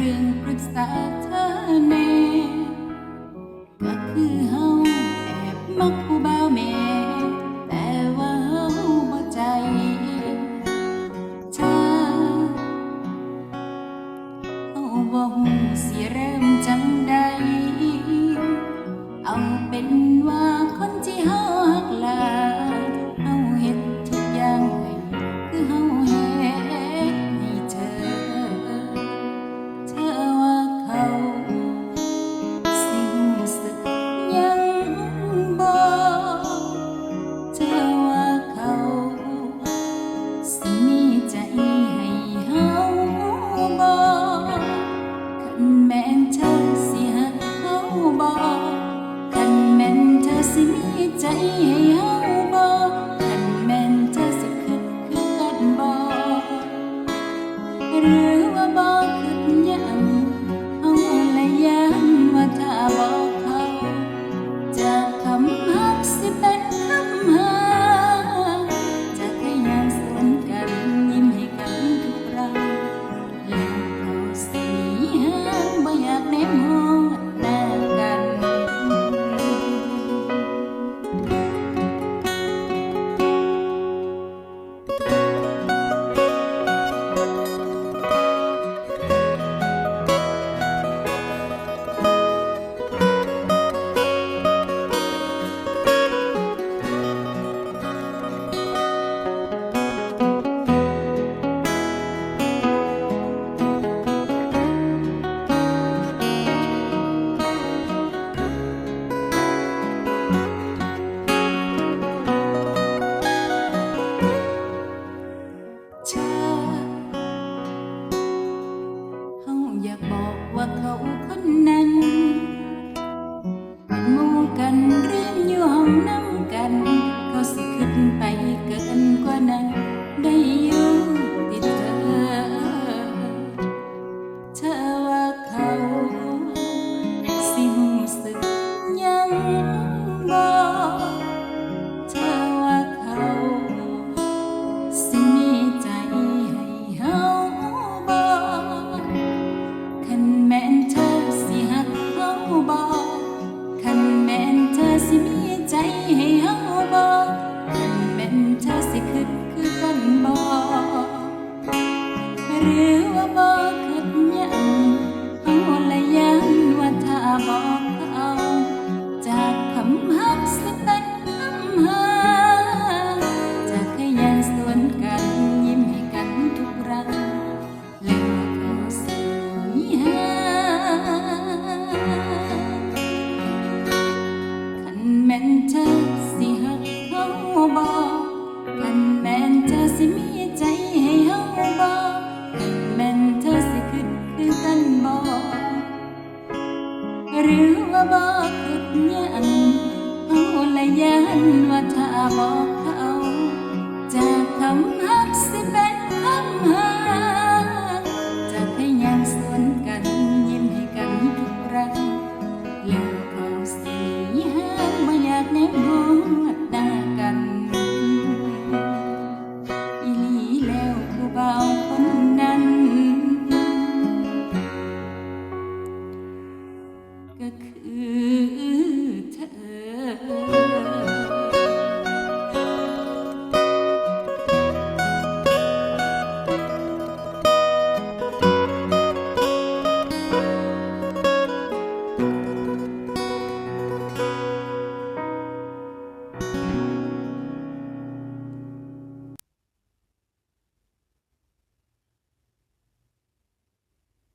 เรื่องปรึกษาเธอเน่ก็คือเฮาแอบมักผู้บ่าวแม่แต่ว่าเฮาใจชาเฮาบ่ฮู้สิเริ่มจังใดเอาเป็นว่าคนที่หักหลาย สิมีใจให้เฮาบ่คันแม่นเธอสิคือกันบ่หรือว่าบ่คือ อยากบอกว่าเขาคนนั้น ayrılmak หรือว่าบอกขุดยันเอาละยันว่าถ้าบอก